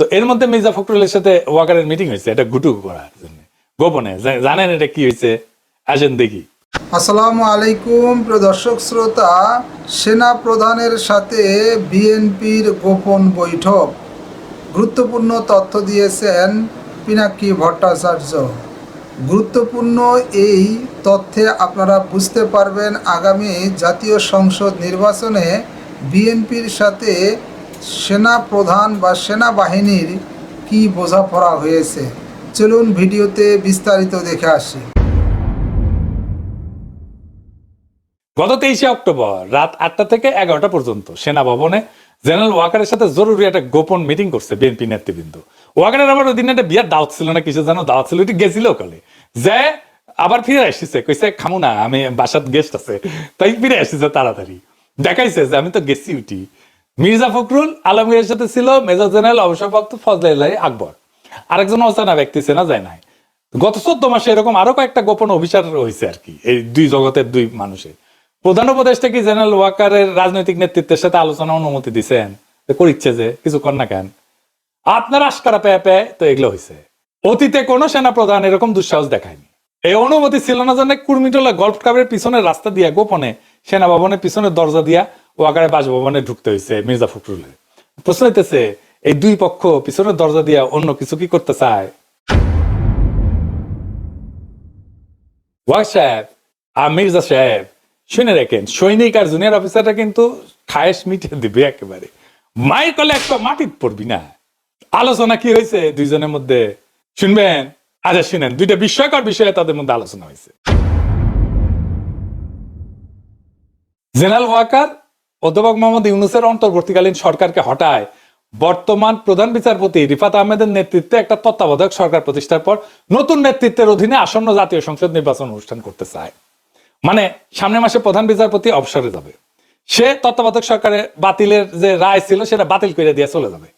তো এর মধ্যে মির্জা ফখরুলের সাথে ওয়াকারের মিটিং হয়েছে, এটা গুটু করার জন্য। গোপনে জানেন এটা কি হয়েছে? আসেন দেখি। আসসালামু আলাইকুম দর্শক শ্রোতা। সেনা প্রধানের সাথে বিএনপির গোপন বৈঠক। গুরুত্বপূর্ণ তথ্য দিয়েছেন পিনাকি ভট্টাচার্য। গুরুত্বপূর্ণ এই তথ্যে আপনারা বুঝতে পারবেন, আগামী জাতীয় সংসদ নির্বাচনে বিএনপির সাথে সেনা প্রধান বা সেনাবাহিনীর কি বোঝাপড়া হয়েছে? চলুন ভিডিওতে বিস্তারিত দেখে আসি। গত তেইশে অক্টোবর রাত আটটা থেকে এগারোটা পর্যন্ত সেনা ভবনে জেনারেল ওয়াকারের সাথে জরুরি একটা গোপন মিটিং করছে বিএনপি নেতৃবৃন্দ। ওয়াকারের আবার ওই দিন একটা বিয়ার দাওয়াত ছিল না, কিছু জানো দাওয়াত ছিল ওইটি গেছিল কালে যে আবার ফিরে আসছে, কইছে, খামু না, আমি বাসাত গেস্ট আছে। তাই ফিরে আসছে তাড়াতাড়ি। দেখাইছে যে, আমি তো গেছি উঠি। মির্জা ফখরুল আলমগীরের সাথে ছিল, মেজর জেনারেল অবসরপ্রাপ্ত ফজল আকবর। আরেকজন অচানা ব্যক্তি চেনা যায় নাই। গত চোদ্দ মাসে এরকম আরও কয়েকটা গোপন অভিচার হয়েছে আর কি, এই দুই জগতের দুই মানুষের। প্রধান উপদেষ্টা কি জেনারেল ওয়াকারের রাজনৈতিক নেতৃত্বের সাথে আলোচনা অনুমতি দিছেন? তো করিচ্ছে যে, কিছু কর না কেন? আপনার আশকারা পেয়ে পেয়ে তো এগুলো হয়েছে অতীতে কোনো সেনা প্রধান এরকম দুঃসাহস দেখায়নি। এই অনুমতি ছিল না জানে কুর্মিটোলা গল্ফ ক্লাবের পিছনের রাস্তা দিয়া, গোপনে সেনা ভবনের পিছনের দরজা দিয়া ওয়াকারে বাসভবনে ঢুকতে হয়েছে মির্জা ফখরুলের প্রশ্ন হইতেছে, এই দুই পক্ষ পিছনের দরজা দিয়া অন্য কিছু কি করতে চায়? ওয়াক সাহেব আর মির্জা সাহেব, শুনে সৈনিক আর জুনিয়র কিন্তু খায়েশ মিটিয়ে দিবে একেবারে। মায়ের কলে একটা মাটিত পড়বি না। আলোচনা কি হয়েছে দুইজনের মধ্যে? শুনবেন? আচ্ছা শুনেন, দুইটা বিস্ময়কর বিষয়ে তাদের মধ্যে আলোচনা হয়েছে জেনারেল ওয়াকার অধ্যাপক মোহাম্মদ ইউনুসের অন্তর্বর্তীকালীন সরকারকে হটায়। বর্তমান প্রধান বিচারপতি রিফাত আহমেদের নেতৃত্বে একটা তত্ত্বাবধায়ক সরকার প্রতিষ্ঠার পর নতুন নেতৃত্বের অধীনে আসন্ন জাতীয় সংসদ নির্বাচন অনুষ্ঠান করতে চায়। মানে সামনের মাসে প্রধান বিচারপতি অবসরে যাবে। সে তত্ত্বাবধায়ক সরকারের বাতিলের যে রায় ছিল সেটা বাতিল করে দিয়ে চলে যাবে।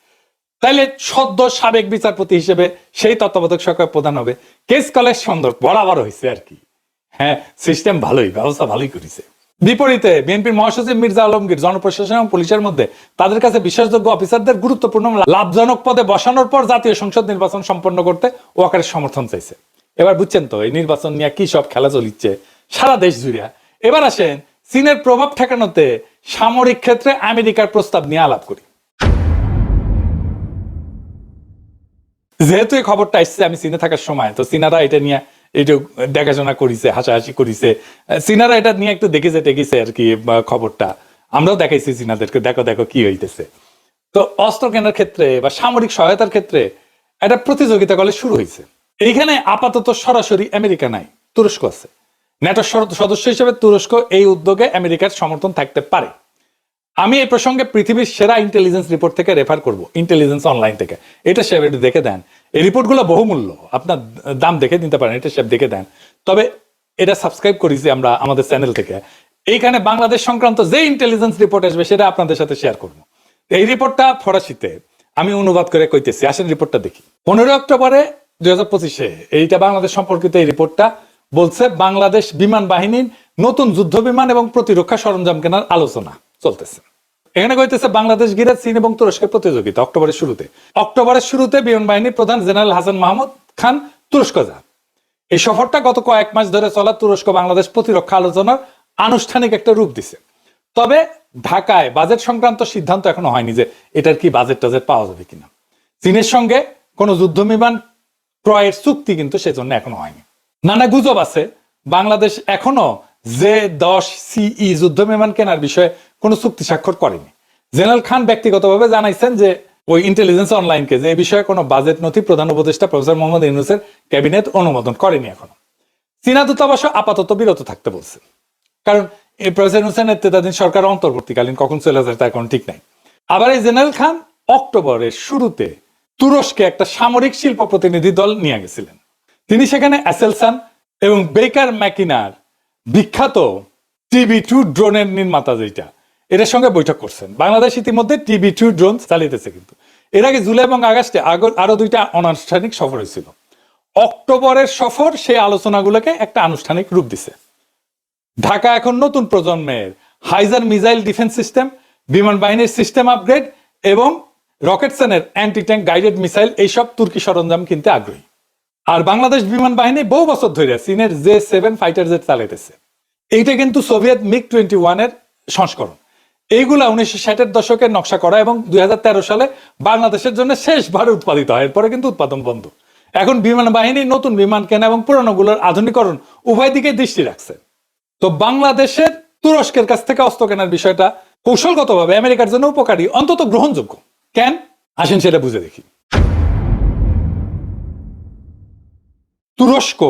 তাইলে সদ্য সাবেক বিচারপতি হিসেবে সেই তত্ত্বাবধায়ক সরকার প্রধান হবে। কেস কলেজ সন্দর্ভ বরাবর হয়েছে আর কি। হ্যাঁ সিস্টেম ভালোই, ব্যবস্থা ভালোই করেছে। বিপরীতে বিএনপির মহাসচিব মির্জা আলমগীর জনপ্রশাসন এবং পুলিশের মধ্যে তাদের কাছে বিশ্বাসযোগ্য অফিসারদের গুরুত্বপূর্ণ লাভজনক পদে বসানোর পর জাতীয় সংসদ নির্বাচন সম্পন্ন করতে ওয়াকারের সমর্থন চাইছে। এবার বুঝছেন তো, এই নির্বাচন নিয়ে কি সব খেলা চলিচ্ছে? সারা দেশ জুড়ে। এবার আসেন চীনের প্রভাব ঠেকানোতে সামরিক ক্ষেত্রে আমেরিকার প্রস্তাব নিয়ে আলাপ করি। যেহেতু এই খবরটা এসছে আমি চীনে থাকার সময়, তো চীনারা এটা নিয়ে একটু দেখাশোনা করিছে হাসাহাসি করিছে চীনারা এটা নিয়ে একটু দেখেছে টেকেছে আর কি খবরটা। আমরাও দেখাইছি চীনাদেরকে, দেখো দেখো কি হইতেছে। তো অস্ত্র কেনার ক্ষেত্রে বা সামরিক সহায়তার ক্ষেত্রে একটা প্রতিযোগিতা কলে শুরু হয়েছে এইখানে আপাতত সরাসরি আমেরিকা নাই, তুরস্ক আছে। ন্যাটোর সদ- সদস্য হিসেবে তুরস্ক এই উদ্যোগে আমেরিকার সমর্থন থাকতে পারে। আমি এই প্রসঙ্গে পৃথিবীর সেরা ইন্টেলিজেন্স রিপোর্ট থেকে রেফার করব ইন্টেলিজেন্স অনলাইন থেকে। এটা সে একটু দেখে দেন। এই রিপোর্টগুলো বহুমূল্য। আপনার দাম দেখে নিতে পারেন, এটা সে দেখে দেন। তবে এটা সাবস্ক্রাইব করেছি আমরা আমাদের চ্যানেল থেকে। এইখানে বাংলাদেশ সংক্রান্ত যে ইন্টেলিজেন্স রিপোর্ট আসবে, সেটা আপনাদের সাথে শেয়ার করব। এই রিপোর্টটা ফরাসিতে। আমি অনুবাদ করে কইতেছি, আসেন রিপোর্টটা দেখি। পনেরো অক্টোবরে দুই হাজার পঁচিশে এইটা বাংলাদেশ সম্পর্কিত এই রিপোর্টটা বলছে বাংলাদেশ বিমান বাহিনীর নতুন যুদ্ধ বিমান এবং প্রতিরক্ষা সরঞ্জাম কেনার আলোচনা। চলতেছে। এখানে কইতেছে, বাংলাদেশ ঘিরে চীন এবং তুরস্কের প্রতিযোগিতা অক্টোবরের শুরুতে। অক্টোবরের শুরুতে বিমান বাহিনীর প্রধান জেনারেল হাসান মাহমুদ খান তুরস্ক যান। এই সফরটা গত কয়েক মাস ধরে চলা তুরস্ক বাংলাদেশ প্রতিরক্ষা আলোচনার আনুষ্ঠানিক একটা রূপ দিছে। তবে ঢাকায় বাজেট সংক্রান্ত সিদ্ধান্ত এখনও হয়নি যে এটার কি বাজেট টাজেট পাওয়া যাবে কিনা। চীনের সঙ্গে কোনো যুদ্ধ বিমান ক্রয়ের চুক্তি কিন্তু সেজন্য এখনও হয়নি। নানা গুজব আছে। বাংলাদেশ এখনও যে দশ সিই যুদ্ধ বিমান কেনার বিষয়ে কোনো চুক্তি স্বাক্ষর করেনি। জেনারেল খান ব্যক্তিগতভাবে জানাইছেন যে ওই ইন্টেলিজেন্স অনলাইনকে যে এই বিষয়ে কোনো বাজেট নথি প্রধান উপদেষ্টা প্রফেসর মোহাম্মদ ইউনুসের ক্যাবিনেট অনুমোদন করেনি এখনও। চীনা দূতাবাসও আপাতত বিরত থাকতে বলছে। কারণ প্রফেসর হোসেন নেতৃত্বাধীন সরকার অন্তর্বর্তীকালীন কখন চলে যায় তা এখন ঠিক নাই। আবার এই জেনারেল খান অক্টোবরের শুরুতে তুরস্কে একটা সামরিক শিল্প প্রতিনিধি দল নিয়ে গেছিলেন। তিনি সেখানে অ্যাসেলসান এবং বেকার ম্যাকিনার বিখ্যাত টিভি টু ড্রোনের নির্মাতা যেটা এটার সঙ্গে বৈঠক করছেন। বাংলাদেশ ইতিমধ্যে টিভি টু ড্রোন চালিয়েছে কিন্তু। এর আগে জুলাই এবং আগস্টে আগ- আরও দুইটা অনানুষ্ঠানিক সফর হয়েছিল। অক্টোবরের সফর সেই আলোচনাগুলোকে একটা আনুষ্ঠানিক রূপ দিছে। ঢাকা এখন নতুন প্রজন্মের হাইজার মিসাইল ডিফেন্স সিস্টেম, বিমান বাহিনীর সিস্টেম আপগ্রেড এবং রকেটসনের অ্যান্টি ট্যাঙ্ক গাইডেড মিসাইল এইসব তুর্কি সরঞ্জাম কিনতে আগ্রহী। আর বাংলাদেশ বিমান বাহিনী বহু বছর ধরে চীনের জে সেভেন ফাইটার জেট চালাইতেছে। এইটা কিন্তু সোভিয়েত মিগ টোয়েন্টি ওয়ানের সংস্করণ। এইগুলা উনিশশো ষাটের দশকের নকশা করা এবং দুই হাজার তেরো সালে বাংলাদেশের জন্য শেষবার উৎপাদিত হয়। এরপরে কিন্তু উৎপাদন বন্ধ। এখন বিমান বাহিনী নতুন বিমান কেনা এবং পুরানোগুলোর আধুনিকরণ উভয় দিকে দৃষ্টি রাখছে। তো বাংলাদেশের তুরস্কের কাছ থেকে অস্ত্র কেনার বিষয়টা কৌশলগতভাবে আমেরিকার জন্য উপকারী, অন্তত গ্রহণযোগ্য। কেন? আসেন সেটা বুঝে দেখি। তুরস্ক,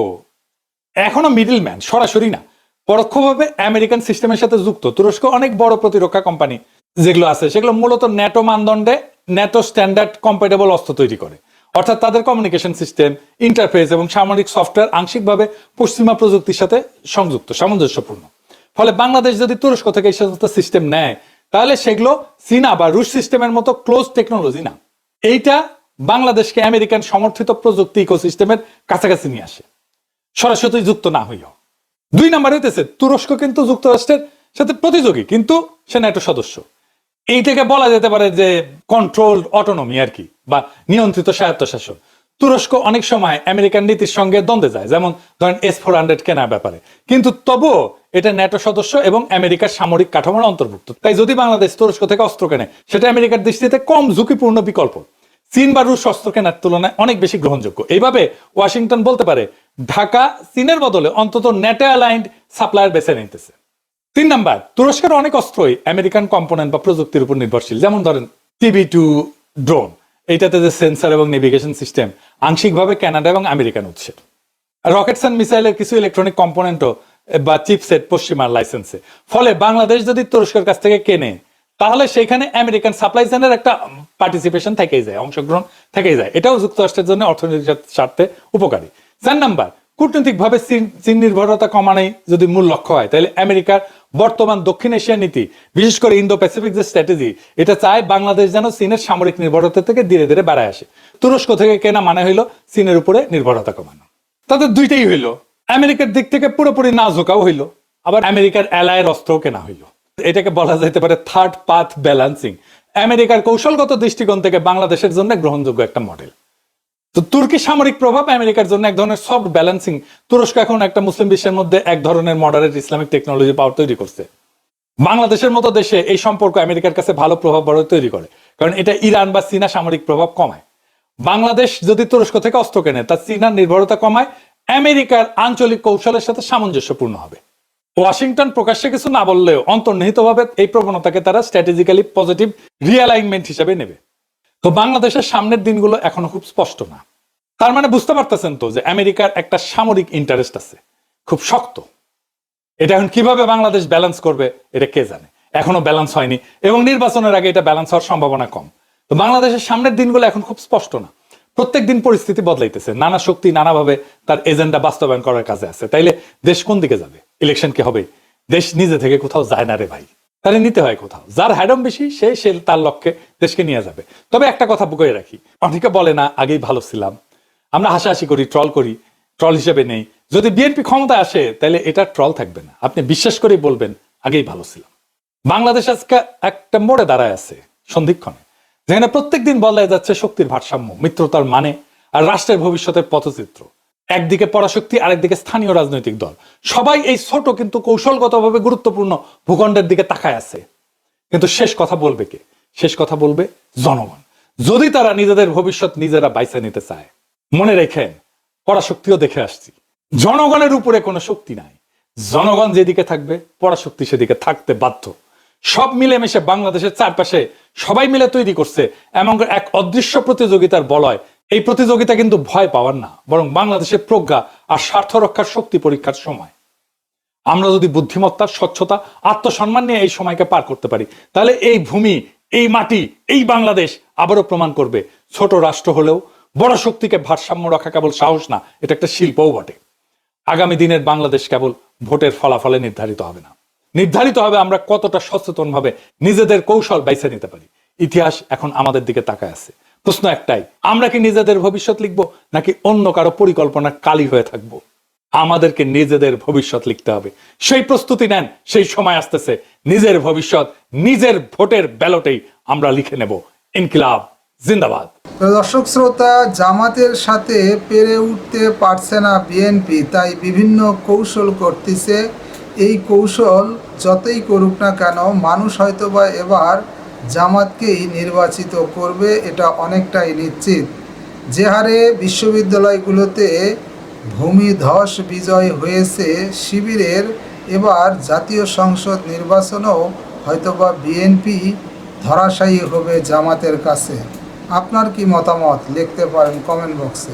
এখনও মিডল ম্যান সরাসরি না। পরোক্ষভাবে আমেরিকান সিস্টেমের সাথে যুক্ত। তুরস্ক অনেক বড় প্রতিরক্ষা কোম্পানি যেগুলো আছে, সেগুলো মূলত ন্যাটো মানদণ্ডে ন্যাটো স্ট্যান্ডার্ড কম্পেটেবল অস্ত্র তৈরি করে। অর্থাৎ তাদের কমিউনিকেশন সিস্টেম ইন্টারফেস এবং সামরিক সফটওয়্যার আংশিকভাবে পশ্চিমা প্রযুক্তির সাথে সংযুক্ত, সামঞ্জস্যপূর্ণ। ফলে বাংলাদেশ যদি তুরস্ক থেকে এই সমস্ত সিস্টেম নেয়, তাহলে সেগুলো চীনা বা রুশ সিস্টেমের মতো ক্লোজ টেকনোলজি না। এইটা বাংলাদেশকে আমেরিকান সমর্থিত প্রযুক্তি ইকোসিস্টেমের কাছাকাছি নিয়ে আসে। সরাসরি যুক্ত না হইও। দুই নাম্বার হইতেছে, তুরস্ক কিন্তু যুক্তরাষ্ট্রের সাথে প্রতিযোগী, কিন্তু সে ন্যাটো সদস্য। এইটাকে বলা যেতে পারে যে কন্ট্রোল অটোনমি আর কি, বা নিয়ন্ত্রিত স্বায়ত্তশাসন। তুরস্ক অনেক সময় আমেরিকান নীতির সঙ্গে দ্বন্দ্বে যায়, যেমন ধরেন এস ফোর হান্ড্রেড কেনার ব্যাপারে। কিন্তু তবুও এটা ন্যাটো সদস্য এবং আমেরিকার সামরিক কাঠামোর অন্তর্ভুক্ত। তাই যদি বাংলাদেশ তুরস্ক থেকে অস্ত্র কেনে, সেটা আমেরিকার দৃষ্টিতে কম ঝুঁকিপূর্ণ বিকল্প। চীন বা রুশ অস্ত্র কেনার তুলনায় অনেক বেশি গ্রহণযোগ্য। এইভাবে ওয়াশিংটন বলতে পারে, ঢাকা চীনের বদলে অন্তত নেটো অ্যালাইন্ড সাপ্লায়ার বেছে নিতেছে। তিন নাম্বার, তুরস্কের অনেক অস্ত্রই আমেরিকান কম্পোনেন্ট বা প্রযুক্তির উপর নির্ভরশীল। যেমন ধরেন টিভি টু ড্রোন, এইটাতে যে সেন্সর এবং নেভিগেশন সিস্টেম, আংশিকভাবে কানাডা এবং আমেরিকান উৎসের। রকেটস অ্যান্ড মিসাইলের কিছু ইলেকট্রনিক কম্পোনেন্টও বা চিপসেট পশ্চিমার লাইসেন্সে। ফলে বাংলাদেশ যদি তুরস্কের কাছ থেকে কেনে, তাহলে সেখানে আমেরিকান সাপ্লাই চেনের একটা পার্টিসিপেশন থেকেই যায়, অংশগ্রহণ থেকেই যায়। এটাও যুক্তরাষ্ট্রের জন্য অর্থনৈতিক স্বার্থে উপকারী। চার নাম্বার, কূটনৈতিকভাবে চীন নির্ভরতা কমানোই যদি মূল লক্ষ্য হয়, তাহলে আমেরিকার বর্তমান দক্ষিণ এশিয়ার নীতি, বিশেষ করে ইন্দো প্যাসিফিক যে স্ট্র্যাটেজি, এটা চায় বাংলাদেশ যেন চীনের সামরিক নির্ভরতা থেকে ধীরে ধীরে বেড়ায় আসে। তুরস্ক থেকে কেনা মানে হইল চীনের উপরে নির্ভরতা কমানো। তাদের দুইটাই হইল। আমেরিকার দিক থেকে পুরোপুরি না ঝোঁকাও হইল, আবার আমেরিকার অ্যালায়ের অস্ত্রও কেনা হইল। এটাকে বলা যেতে পারে থার্ড পাথ ব্যালান্সিং আমেরিকার কৌশলগত দৃষ্টিকোণ থেকে বাংলাদেশের জন্য গ্রহণযোগ্য একটা মডেল তো তুর্কি সামরিক প্রভাব আমেরিকার জন্য এক ধরনের সফট ব্যালেন্সিং তুরস্ক এখন একটা মুসলিম বিশ্বের মধ্যে এক ধরনের মডারেট ইসলামিক টেকনোলজি পাওয়ার তৈরি করছে। বাংলাদেশের মতো দেশে এই সম্পর্ক আমেরিকার কাছে ভালো প্রভাব বড় তৈরি করে, কারণ এটা ইরান বা চীনা সামরিক প্রভাব কমায়। বাংলাদেশ যদি তুরস্ক থেকে অস্ত্র কেনে, তা চীনার নির্ভরতা কমায়, আমেরিকার আঞ্চলিক কৌশলের সাথে সামঞ্জস্যপূর্ণ হবে। ওয়াশিংটন প্রকাশ্যে কিছু না বললেও অন্তর্নিহিতভাবে এই প্রবণতাকে তারা স্ট্র্যাটেজিক্যালি পজিটিভ রিয়ালাইনমেন্ট হিসেবে নেবে। তো বাংলাদেশের সামনের দিনগুলো এখনও খুব স্পষ্ট না। তার মানে বুঝতে পারতেছেন তো যে আমেরিকার একটা সামরিক ইন্টারেস্ট আছে। খুব শক্ত। এটা এখন কীভাবে বাংলাদেশ ব্যালেন্স করবে, এটা কে জানে? এখনও ব্যালেন্স হয়নি এবং নির্বাচনের আগে এটা ব্যালেন্স হওয়ার সম্ভাবনা কম। তো বাংলাদেশের সামনের দিনগুলো এখন খুব স্পষ্ট না। প্রত্যেক দিন পরিস্থিতি বদলাইতেছে। নানা শক্তি নানাভাবে তার এজেন্ডা বাস্তবায়ন করার কাজে আছে। তাইলে দেশ কোন দিকে যাবে? ইলেকশন কি হবে দেশ নিজে থেকে কোথাও যায় না রে ভাই। তাহলে নিতে হয় কোথাও। যার হ্যাডম বেশি, সে সে তার লক্ষ্যে দেশকে নিয়ে যাবে। তবে একটা কথা বুকে রাখি। অনেকে বলে না, আগেই ভালো ছিলাম। আমরা হাসাহাসি করি ট্রল করি। ট্রল হিসেবে নেই। যদি বিএনপি ক্ষমতা আসে তাহলে এটা ট্রল থাকবে না। আপনি বিশ্বাস করেই বলবেন, আগেই ভালো ছিলাম। বাংলাদেশ আজকে একটা মোড়ে দাঁড়ায় আছে, সন্ধিক্ষণে। যেখানে প্রত্যেকদিন বলা যাচ্ছে শক্তির ভারসাম্য, মিত্রতার মানে আর রাষ্ট্রের ভবিষ্যতের পথচিত্র। একদিকে পরাশক্তি, আরেকদিকে স্থানীয় রাজনৈতিক দল। সবাই এই ছোট কিন্তু কৌশলগতভাবে গুরুত্বপূর্ণ ভূখণ্ডের দিকে তাকায় আছে। কিন্তু শেষ কথা বলবে কে? শেষ কথা বলবে জনগণ। যদি তারা নিজেদের ভবিষ্যৎ নিজেরা বাইছে নিতে চায়। মনে রেখেন, পরাশক্তিও দেখে আসছি। জনগণের উপরে কোনো শক্তি নাই। জনগণ যেদিকে থাকবে, পরাশক্তি সেদিকে থাকতে বাধ্য। সব মিলেমিশে বাংলাদেশের চারপাশে সবাই মিলে তৈরি করছে এমন এক অদৃশ্য প্রতিযোগিতার বলয়। এই প্রতিযোগিতা কিন্তু ভয় পাওয়ার না, বরং বাংলাদেশের প্রজ্ঞা আর স্বার্থ রক্ষার শক্তি পরীক্ষার সময়। আমরা যদি বুদ্ধিমত্তা, স্বচ্ছতা, আত্মসম্মান নিয়ে এই সময়কে পার করতে পারি, তাহলে এই ভূমি, এই মাটি, এই বাংলাদেশ আবারও প্রমাণ করবে, ছোট রাষ্ট্র হলেও বড় শক্তিকে ভারসাম্য রাখা কেবল সাহস না, এটা একটা শিল্পও বটে। আগামী দিনের বাংলাদেশ কেবল ভোটের ফলাফলে নির্ধারিত হবে না। নির্ধারিত হবে আমরা কতটা সচেতন ভাবে নিজেদের কৌশল বাইছে নিতে পারি। ইতিহাস এখন আমাদের দিকে তাকায় আছে। প্রশ্ন একটাই, আমরা কি নিজেদের ভবিষ্যৎ লিখব, নাকি অন্য কারও পরিকল্পনার কালি হয়ে থাকব? আমাদেরকে নিজেদের ভবিষ্যৎ লিখতে হবে। সেই প্রস্তুতি নেন, সেই সময় আসতেছে। নিজের ভবিষ্যৎ, নিজের ভোটের ব্যালটেই আমরা লিখে নেব। ইনকিলাব, জিন্দাবাদ। দর্শক শ্রোতা, জামাতের সাথে পেরে উঠতে পারছে না বিএনপি, তাই বিভিন্ন কৌশল করতেছে এই কৌশল যতই করুক না কেন, মানুষ হয়তোবা এবার জামাতকেই নির্বাচিত করবে এটা অনেকটাই নিশ্চিত। যে হারে বিশ্ববিদ্যালয়গুলোতে ভূমিধস বিজয় হয়েছে শিবিরের, এবার জাতীয় সংসদ নির্বাচনেও হয়তোবা বিএনপি ধরাশায়ী হবে জামাতের কাছে। আপনার কি মতামত? লিখতে পারেন কমেন্ট বক্সে।